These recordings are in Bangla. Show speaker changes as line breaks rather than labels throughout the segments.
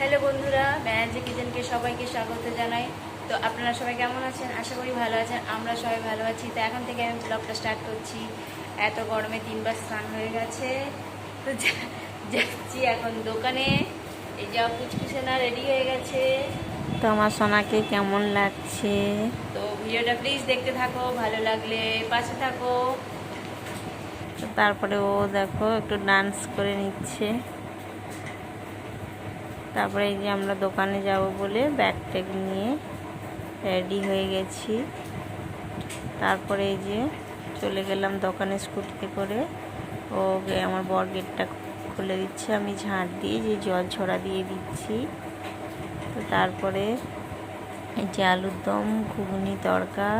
হ্যালো বন্ধুরা ম্যানেজার কিচেনকে সবাইকে স্বাগত জানাই। তো আপনারা সবাই কেমন আছেন? আশা করি ভালো আছেন আমরা সবাই ভালো আছি। তো এখন থেকে আমি ব্লগটা স্টার্ট করছি। এত গরমে তিনবার স্নান হয়ে গেছে। তো যাচ্ছি এখন দোকানে। এই যা পুচকুচেনা রেডি হয়ে গেছে।
তো আমার সোনাকে কেমন লাগছে?
তো ভিডিওটা প্লিজ দেখতে থাকো ভালো লাগলে পাশে থাকো।
তারপরে ও দেখো একটু ডান্স করে নিচ্ছে। তারপরে এই যে আমরা দোকানে যাব বলে ব্যাগ ট্যাগ নিয়ে রেডি হয়ে গেছি। তারপরে এই যে চলে গেলাম দোকানে স্কুটিতে করে। ও আমার বর গেটটা খুলে দিচ্ছে। আমি ঝাঁট দিয়ে যে জল ছড়া দিয়ে দিচ্ছি। তো তারপরে এই যে আলুর দম ঘুগনি তড়কা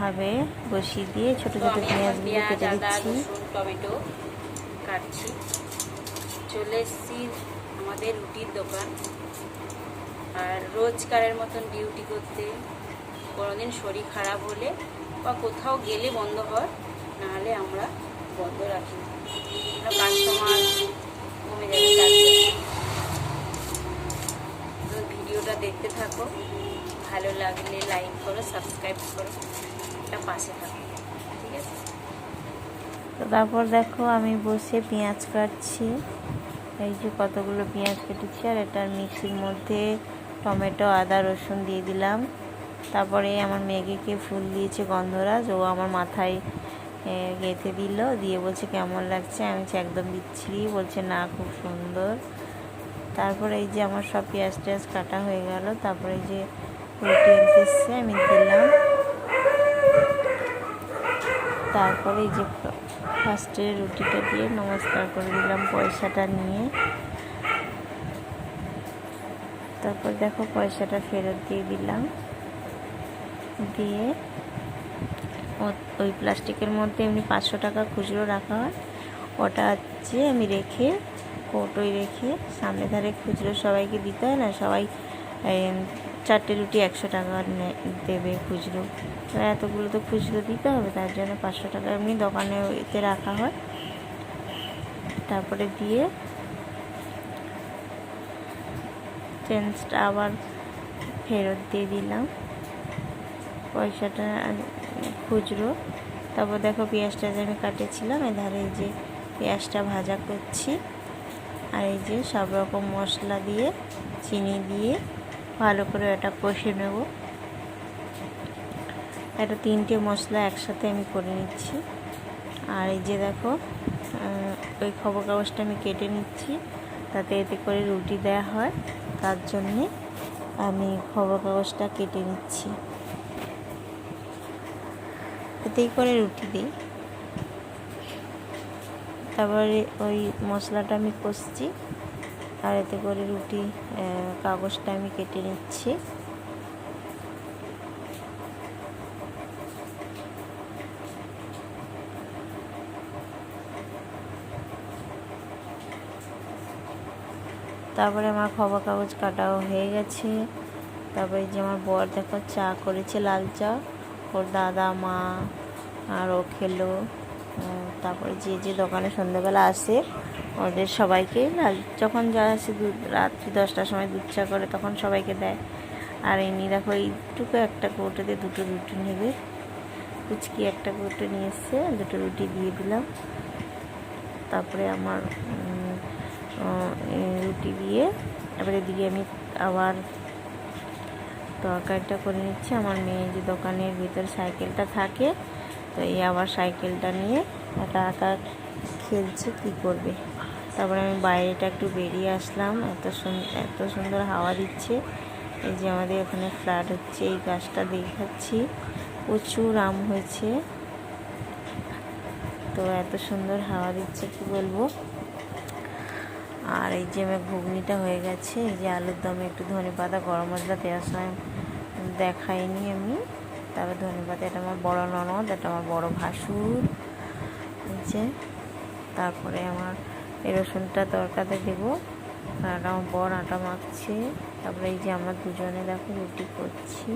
হবে বসিয়ে দিয়ে ছোটো ছোট পেঁয়াজগুলো
পেঁয়াজ
কেটে দিচ্ছি।
টমেটো কাটছি। চলে এসেছি আমাদের রুটির দোকান। আর রোজকারের মতন ডিউটি করতে, কোনোদিন শরীর খারাপ হলে বা কোথাও গেলে বন্ধ হয় নাহলে আমরা বন্ধ রাখি। না কাস্টমার কমে যাবে তো ভিডিওটা দেখতে থাকো। ভালো লাগলে লাইক করো সাবস্ক্রাইব করো। একটা পাশে থাকো, ঠিক আছে?
তো তারপর দেখো আমি বসে পেঁয়াজ কাটছি। এই যে কতগুলো পেঁয়াজ কেটেছি আর এটার মিক্সির মধ্যে টমেটো আদা রসুন দিয়ে দিলাম। তারপরে আমার মেয়েকে ফুল দিয়েছে গন্ধরাজ। ও আমার মাথায় গেঁথে দিল দিয়ে বলছে কেমন লাগছে? আমি বলছি, একদম বিচ্ছিরি। বলছে না খুব সুন্দর। তারপরে এই যে আমার সব পেঁয়াজ টেয়াজ কাটা হয়ে গেল। তারপরে যে রুটি এসছে আমি দিলাম। তারপরে এই যে ফার্স্টে রুটিটা দিয়ে নমস্কার করে দিলাম পয়সাটা নিয়ে। তারপর দেখো পয়সাটা ফেরত দিয়ে দিলাম। দিয়ে ওই প্লাস্টিকের মধ্যে এমনি পাঁচশো টাকা খুচরো রাখা হয়। ওটা হচ্ছে আমি রেখে, কৌটোয় রেখে সামনে ধারে খুচরো সবাইকে দিতে হয় না, সবাই চারটে রুটি একশো টাকা দেবে খুচরো। তো এতগুলো তো খুচরো দিতে হবে, তার জন্য পাঁচশো টাকা এমনি দোকানে এতে রাখা হয়। তারপরে দিয়ে চেঞ্জটা আবার ফেরত দিয়ে দিলাম। পয়সাটা খুচরো। তারপর দেখো পেঁয়াজটা যে আমি কাটেছিলাম, এধারে এই যে পেঁয়াজটা ভাজা করছি। আর এই যে সব রকম মশলা দিয়ে, চিনি দিয়ে ভালো করে এটা কষে নেব। এটা তিনটে মশলা একসাথে আমি করে নিচ্ছি। আর এই যে দেখো ওই খবর কাগজটা আমি কেটে নিচ্ছি। তাতে এতে করে রুটি দেওয়া হয়। তার জন্যে আমি খবর কাগজটা কেটে নিচ্ছি। এতেই করে রুটি দিই। তারপরে ওই মশলাটা আমি কষছি। আর এতে করে রুটি কাগজটা আমি কেটে নিচ্ছি। তারপরে আমার খবর কাগজ কাটাও হয়ে গেছে। তারপরে যে আমার বর দেখো চা করেছে লাল চা। ওর দাদা, মা আর ও খেলো। তারপরে যে যে দোকানে সন্ধ্যাবেলা আসে ওদের সবাইকে যখন যা আসে দুধ রাত্রি দশটার সময় দুধ চা করে তখন সবাইকে দেয়। আর এমনি দেখো, এইটুকু একটা কৌটোতে দুটো রুটি নেবে। কুচকি একটা কৌটো নিয়ে এসছে দুটো রুটি দিয়ে দিলাম। তারপরে আমার রুটি দিয়ে এবারে এদিকে আমি আবার তরকারিটা করে নিচ্ছি। আমার মেয়ে যে দোকানের ভিতর সাইকেলটা থাকে, তো এই আবার সাইকেলটা নিয়ে একা একা খেলছে, কী করবে? তারপরে আমি বাইরেটা একটু বেরিয়ে আসলাম। এত সুন্দর এত সুন্দর হাওয়া দিচ্ছে। এই যে আমাদের ওখানে ফ্ল্যাট হচ্ছে, এই গাছটা দেখাচ্ছি। প্রচুর আম হয়েছে। তো এত সুন্দর হাওয়া দিচ্ছে, কি বলব? আর এই যে আমার ঘুগনিটা হয়ে গেছে, এই যে আলুর দমে একটু ধনে পাতা, গরম মশলা দেওয়ার সময় দেখাইনি আমি। তারপর ধনে পাতা, এটা আমার বড় ননদ, এটা আমার বড় ভাসুর। এই যে, তারপরে আমার এই রসুনটা তরকাতে দেবো। আর আমার বর আটা মাখছে। তারপরে এই যে আমরা দুজনে দেখো রুটি করছি।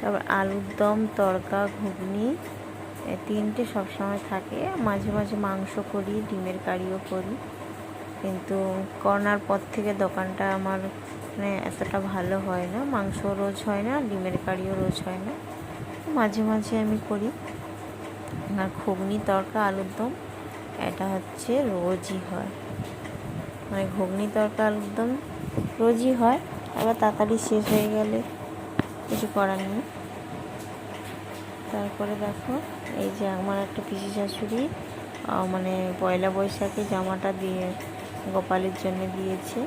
তারপর আলুর দম তরকা ঘুগনি তিনটে সবসময় থাকে। মাঝে মাঝে মাংস করি, ডিমের কারিও করি। কিন্তু করোনার পর থেকে দোকানটা আমার মানে এতটা ভালো হয় না। মাংস রোজ হয় না, ডিমের কারিও রোজ হয় না। মাঝে মাঝে আমি করি। আর ঘুগনি তরকা, আলুর দম, এটা হচ্ছে রোজই হয়। মানে ঘুগনি তরকা, আলুর দম রোজই হয়। আবার তাড়াতাড়ি শেষ হয়ে গেলে কিছু করার নেই। তারপরে দেখো, এই যে আমার একটা পিসি শাশুড়ি মানে পয়লা বৈশাখে জামাটা দিয়ে, গোপালের জন্য দিয়েছে।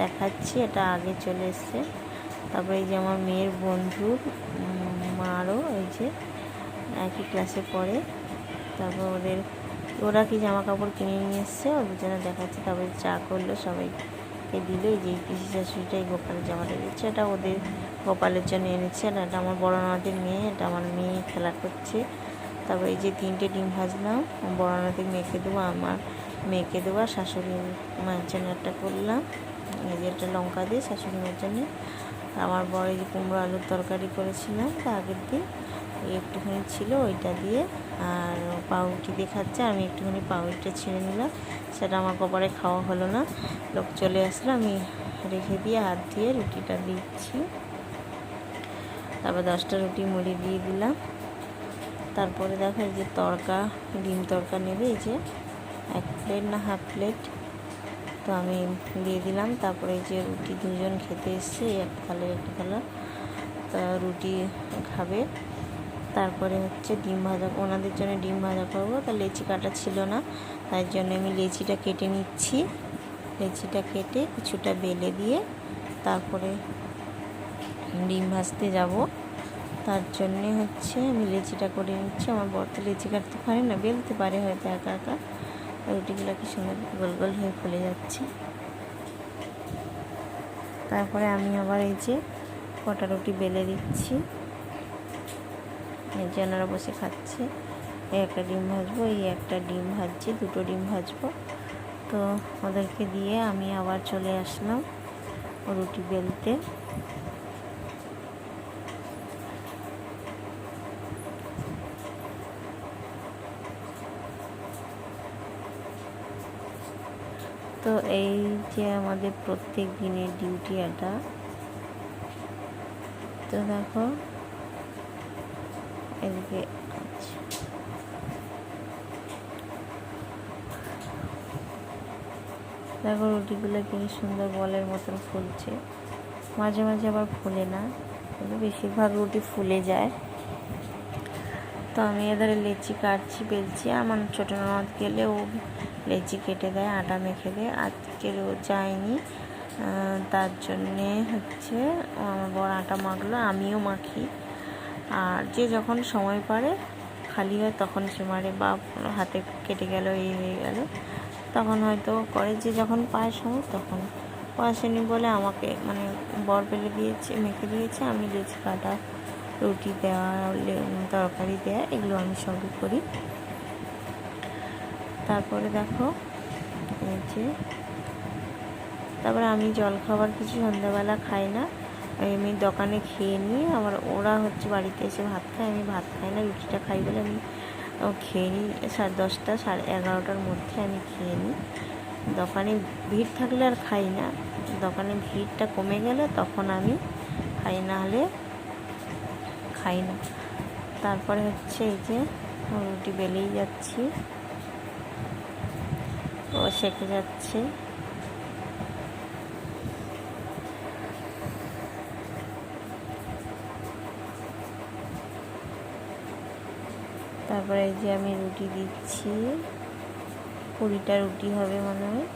দেখাচ্ছি, এটা আগে চলে এসছে। তারপরে এই যে আমার মেয়ের বন্ধুর মারও এই যে একই ক্লাসে পড়ে। তারপর ওদের, ওরা কি জামা কাপড় কিনে নিয়ে এসছে? ওদের দুজনে দেখাচ্ছে। তারপরে চা করল, সবাইকে দিল। যে পিসি এই গোপালের জামাটা দিচ্ছে। এটা ওদের গোপালের জন্য এনেছে। আর এটা আমার বড় নাদের মেয়ে। এটা আমার মেয়ে খেলা করছে। তারপর এই যে তিনটে ডিম ভাজলাম। বড় নাদের মেয়েকে দেবো, আমার মেয়েকে দেবো আর শাশুড়ি মায়ের জন্য একটা করলাম। এই যে একটা লঙ্কা দিয়ে শাশুড়ি মায়ের জন্য। আমার বড় এই যে কুমড়ো আলুর তরকারি করেছিলাম তা আগের দিন। একটুখানি ছিল ওইটা দিয়ে। আর পাউরুটি দিয়ে খাচ্ছে, আমি একটুখানি পাউরুটিটা ছিঁড়ে নিলাম। সেটা আমার কপালে খাওয়া হলো না। লোক চলে আসলো, আমি রেখে দিয়ে হাত দিয়ে রুটিটা দিচ্ছি। তারপর দশটা রুটি মুড়ি দিয়ে দিলাম। তারপরে দেখো যে তরকা, ডিম তরকা নেবে, এই যে এক প্লেট না হাফ প্লেট। তো আমি দিয়ে দিলাম। তারপরে এই যে রুটি দুজন খেতে এসছে একটা থালা একটা থালা। তা রুটি খাবে। তারপরে হচ্ছে ডিম ভাজা, ওনাদের জন্য ডিম ভাজা করব। তা লেচি কাটা ছিল না তার জন্য আমি লেচিটা কেটে নিচ্ছি। লেচিটা কেটে কিছুটা বেলে দিয়ে তারপরে ডিম ভাজতে যাব। তার জন্যে হচ্ছে আমি লেচিটা করে নিচ্ছি। আমার বর তো লেচি কাটতে পারে না, বেলতে পারে হয়তো একা একা। রুটিগুলো কি সুন্দর গোল গোল হয়ে ফুলে যাচ্ছে। তারপরে আমি আবার এই যে কটা রুটি বেলে দিচ্ছি। যে ওনারা বসে খাচ্ছে। এই একটা ডিম ভাজবো, এই একটা ডিম ভাজছি, দুটো ডিম ভাজবো। তো ওদেরকে দিয়ে আমি আবার চলে আসলাম রুটি বেলতে। তো এই যে আমাদের প্রত্যেক দিনের ডিউটি এটা। তো দেখো এদিকে দেখো রুটিগুলো কি সুন্দর বলের মতন ফুলছে। মাঝে মাঝে আবার ফুলে না, কিন্তু বেশিরভাগ রুটি ফুলে যায়। তো আমি এধারে লেচি কাটছি, বেলছি। আমার ছোটো নদ গেলে ও লেচি কেটে দেয়, আটা মেখে দেয়। আজকে ও যায়নি তার জন্যে হচ্ছে আমার বড় আটা মাখলো, আমিও মাখি। আর যে যখন সময় পারে, খালি হয় তখন সে মারে বা হাতে কেটে গেল, এই হয়ে গেল। তখন হয়তো করে যে যখন পায় সময়, তখন। আসেনি বলে আমাকে মানে বর পেলে দিয়েছে, মেখে দিয়েছে। আমি লেচি কাটা, রুটি দেওয়া তরকারি দেওয়া এগুলো আমি সবই করি। তারপরে দেখো, এই যে, তারপরে আমি জল খাবার কিছু সন্ধ্যাবেলা খাই না। আমি দোকানে খেয়ে নিয়ে আমার ওরা হচ্ছে বাড়িতে এসে ভাত খায়, আমি ভাত খাই না, রুটিটা খাই বলে আমি খেয়ে নিই। সাড়ে দশটা, সাড়ে এগারোটার মধ্যে আমি খেয়ে নিই। দোকানে ভিড় থাকলে আর খাই না দোকানে ভিড়টা কমে গেলে তখন আমি খাই না হলে খাই না। তারপরে হচ্ছে এই যে রুটি বেলেই যাচ্ছি, ও সেঁকে যাচ্ছে। তারপরে যে আমি রুটি দিচ্ছি। কুড়িটা রুটি হবে মনে হয়।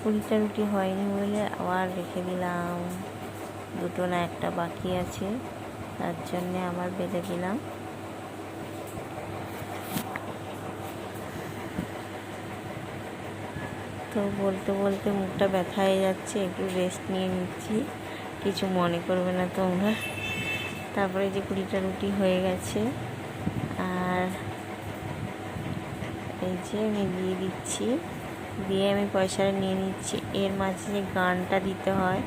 কুড়িটা রুটি হয়নি বলে আবার রেখে দিলাম। দুটো না একটা বাকি আছে। তার জন্যে আবার বেঁধে দিলাম। তো বলতে বলতে মুখটা ব্যথা হয়ে যাচ্ছে, একটু রেস্ট নিয়ে নিচ্ছি। কিছু মনে করবে না তোমরা। তারপরে যে কুড়িটা রুটি হয়ে গেছে। আর এই যে আমি দিয়ে দিচ্ছি। দিয়ে আমি পয়সাটা নিয়ে নিচ্ছি। এর মাঝে যে গানটা দিতে হয়,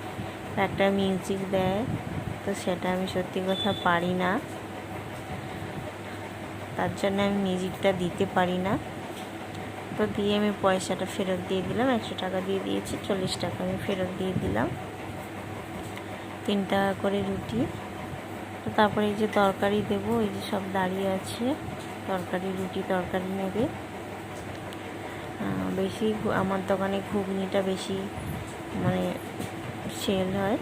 একটা মিউজিক দেয়, তো সেটা আমি সত্যি কথা পারি না। তার জন্য আমি মিউজিকটা দিতে পারি না। তো দিয়ে আমি পয়সাটা ফেরত দিয়ে দিলাম। একশো টাকা দিয়ে দিয়েছি, চল্লিশ টাকা আমি ফেরত দিয়ে দিলাম। তিন টাকা করে রুটি। তো তারপরে এই যে তরকারি দেবো, এই যে সব দাঁড়িয়ে আছে। তরকারি, রুটি তরকারি নেবে। বেশি আমার দোকানে ঘুগনিটা বেশি মানে সেল হয়।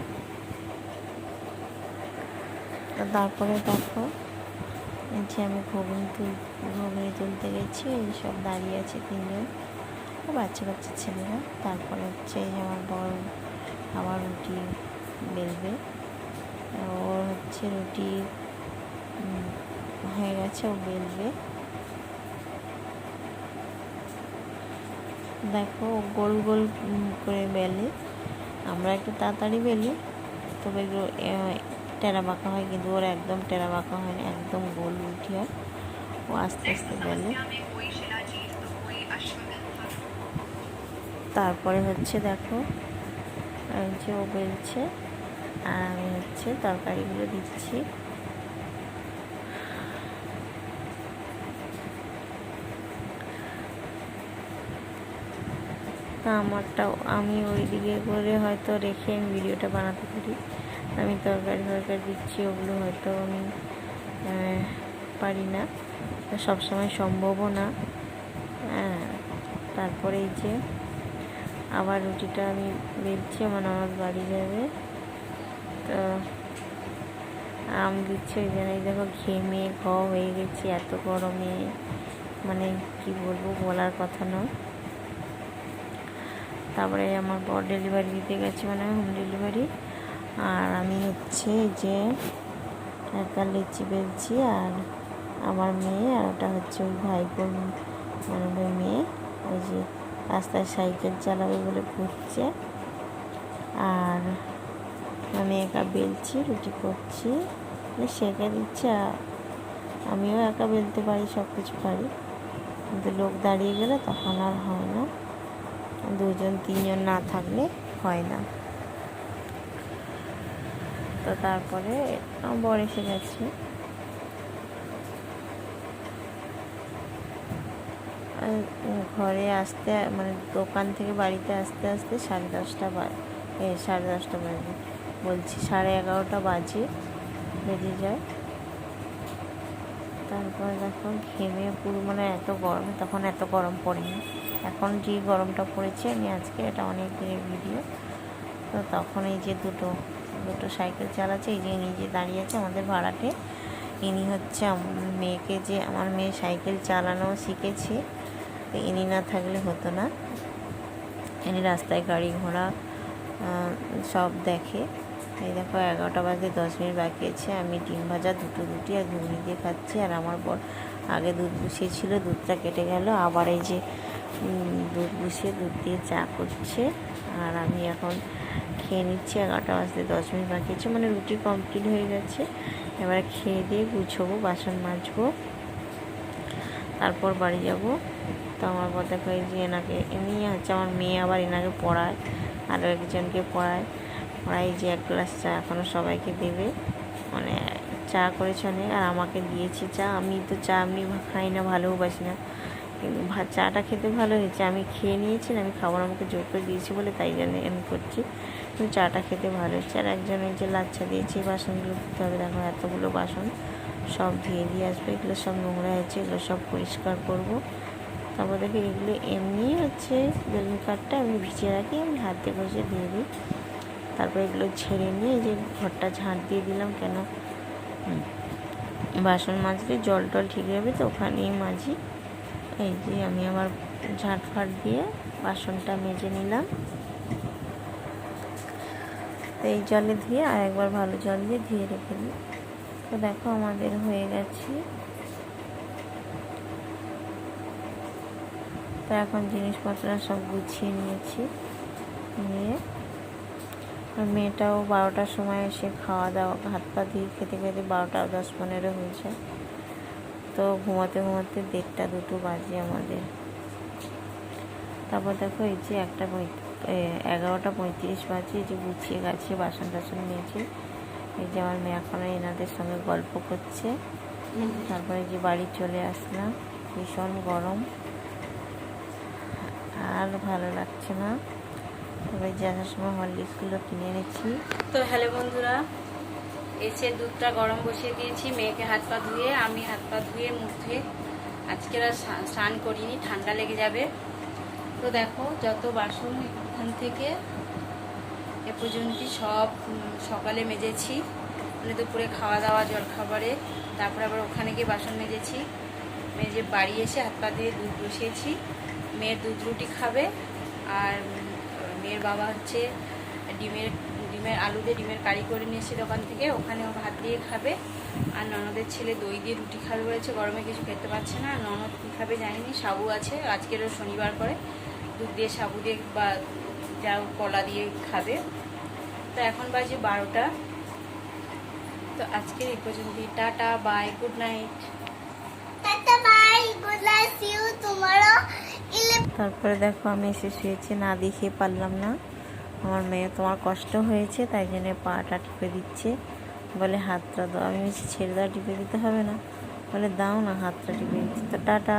তারপরে দেখো যে আমি ঘুগনি তুল, ঘুগনি তুলতে গেছি সব দাঁড়িয়ে আছে তিনজন। বাচ্চা বাচ্চা ছেলেরা। তারপরে হচ্ছে আমার বড় আবার রুটি বেলবে। ওর হচ্ছে রুটি হয়ে গেছে, ও বেলবে। দেখো গোল গোল করে বেলে। আমরা একটু তাড়াতাড়ি বেলি, তবে টেরা বাঁকা হয়, কিন্তু ওর একদম টেরা বাঁকা হয় না একদম গোল উঠি হয়। ও আস্তে আস্তে বলে। তারপরে হচ্ছে দেখো যে ও বেলছে, আর আমি হচ্ছে তরকারিগুলো দিচ্ছি। তা আমারটাও, আমি ওই দিকে করে হয়তো রেখে আমি ভিডিওটা বানাতে পারি। আমি তরকারি তরকারি দিচ্ছি, ওগুলো হয়তো আমি পারি না। সব সময় সম্ভবও না। তারপরে এই যে আবার রুটিটা আমি বেলছি, আমার আমার বাড়ি যাবে। তো আম দিচ্ছে ওই জন্য। দেখো ঘেমে ঘ হয়ে গেছি, এত গরমে। মানে কি বলব, বলার কথা নয় তারপরে আমার বর ডেলিভারি দিতে গেছে মানে হোম ডেলিভারি আর আমি হচ্ছে যে একটা লিচি বেলছি আর আমার মেয়ে আর ওটা হচ্ছে ওই ভাইবোন মানে ওই মেয়ে, ওই যে রাস্তায় সাইকেল চালাবে বলে ঘুরছে। আর আমি একা বেলছি, রুটি করছি মানে সেঁকে দিচ্ছে আমিও একা বেলতে পারি সব কিছু পারি। কিন্তু লোক দাঁড়িয়ে গেলে তখন আর হয় না। দুজন, তিনজন না থাকলে হয় না। তো তারপরে বর এসে গেছে। ঘরে আসতে মানে দোকান থেকে বাড়িতে আসতে আসতে সাড়ে দশটা সাড়ে দশটা বাজে। বলছি সাড়ে এগারোটা বাজে, বেজে যায়। তারপর দেখো ঘেমে পুরো মানে এত গরম, তখন এত গরম পড়েনি। এখন যে গরমটা পড়েছে, আমি আজকে এটা অনেক দিনের ভিডিও তো তখন এই যে দুটো দুটো সাইকেল চালাচ্ছে, এই যে নিজে দাঁড়িয়ে আছে আমাদের ভাড়াটে ইনি হচ্ছে মেয়েকে যে, আমার মেয়ে সাইকেল চালানো শিখেছে, তো ইনি না থাকলে হতো না। ইনি রাস্তায় গাড়ি ঘোড়া সব দেখে। এই দেখো, এগারোটা বাজে দশ মিনিট বাকি আছে, আমি ডিম ভাজা, দুটো রুটি আর ঘুগনি দিয়ে খাচ্ছি। আর আমার বর, আগে দুধ বসিয়েছিল, দুধটা কেটে গেল, আবার এই যে দুধ বসিয়ে দুধ দিয়ে চা করছে। আর আমি এখন খেয়ে নিচ্ছি, এগারোটা বাজতে দশ মিনিট বাকি আছে। মানে রুটি কমপ্লিট হয়ে গেছে। এবারে খেয়ে দিয়ে গুছবো, বাসন মাজবো। তারপর বাড়ি যাব। তো আমার দেখো এই যে এনাকে, এমনি হচ্ছে আমার মেয়ে আবার এনাকে পড়ায় আরও একজনকে পড়ায়। পড়াই যে এক গ্লাস চা এখনও সবাইকে দেবে। মানে চা করেছে অনেক, আর আমাকে দিয়েছি চা। আমি তো চা আমি খাই না ভালোবাসি না। কিন্তু চাটা খেতে ভালো হয়েছে। আমি খেয়ে নিয়েছি, আমি খাবার আমাকে জোর করে দিয়েছি বলে তাই জন্য আমি করছি। কিন্তু চাটা খেতে ভালো হয়েছে। আর একজন এই যে লাচ্ছা দিয়েছি বাসনগুলো ধুতে হবে। দেখো এতগুলো বাসন সব ধুয়ে দিয়ে আসবে। এগুলো সব নোংরা হয়েছে, এগুলো সব পরিষ্কার করব। তারপর দেখি এগুলো এমনি হচ্ছে বেলুন কাঠটা আমি ভিজিয়ে রাখি, আমি হাতে বসে দিয়ে দিই। তারপর এগুলো ছেড়ে নিয়ে যে ঘরটা ঝাঁট দিয়ে দিলাম কেন? বাসন মাজলে জল টল ঠিক যাবে তো, ওখানেই মাজি। এই যে আমি আমার ঝাঁট ফাট দিয়ে বাসনটা মেজে নিলাম। তো এই জলে ধুয়ে আর একবার ভালো জল দিয়ে ধুয়ে রেখে দিই। তো দেখো আমাদের হয়ে গেছে। তো এখন জিনিসপত্র সব গুছিয়ে নিয়েছি। নিয়ে মেয়েটাও বারোটার সময় এসে খাওয়া দাওয়া হাত পা দিয়ে খেতে খেতে বারোটা দশ পনেরো হয়েছে। তো ঘুমাতে ঘুমাতে দেড়টা, দুটো বাজে আমাদের। তারপর দেখো এই যে একটা এগারোটা পঁয়ত্রিশ বাজে, এই যে গুছিয়ে গেছে বাসন টাসন নিয়েছি এই যে আমার মেয়ে এখন এনাদের সঙ্গে গল্প করছে। তারপরে যে বাড়ি চলে আসলাম, ভীষণ গরম। আর ভালো লাগছে না। তবে যে আসার সময় হরলিক্সগুলো কিনে এনেছি।
তো হ্যালো বন্ধুরা এসে দুধটা গরম বসিয়ে দিয়েছি, মেয়েকে হাত পা ধুয়ে, আমি হাত পা ধুয়ে মুখ আজকে আর স্নান করিনি, ঠান্ডা লেগে যাবে। তো দেখো, যত বাসন এখান থেকে এ পর্যন্ত সব সকালে মেজেছি। মানে দুপুরে খাওয়া দাওয়া জল খাবারে তারপরে আবার ওখানে গিয়ে বাসন মেজেছি। মেজে বাড়ি এসে হাত পা দিয়ে দুধ বসিয়েছি। মেয়ের দুধ রুটি খাবে, আর মেয়ের বাবা হচ্ছে ডিমের ডিমের আলু দিয়ে ডিমের কারি করে নিয়ে এসে দোকান থেকে। ওখানে ও ভাত দিয়ে খাবে। আর ননদের ছেলে দই দিয়ে রুটি খাবে বলেছে গরমে কিছু খেতে পারছে না। ননদ কী খাবে জানিনি সাবু আছে। আজকেরও শনিবার করে। দুধ দিয়ে সাবু দিয়ে বা যা কলা দিয়ে খাবে। তো এখন বাজে বারোটা। তো আজকের এই পর্যন্তই। Tata bye good night.
তারপরে দেখো আমি এসে শুয়েছি না দেখিয়ে পারলাম না। আমার মেয়ে তোমার কষ্ট হয়েছে, তাই জন্য পাটা টিপে দিচ্ছে। বলে, হাতটা দাও। আমি ছেড়ে দাও, টিপে দিতে হবে না। বলে, দাও না, হাতটা টিপে দিচ্ছে। তো, টাটা।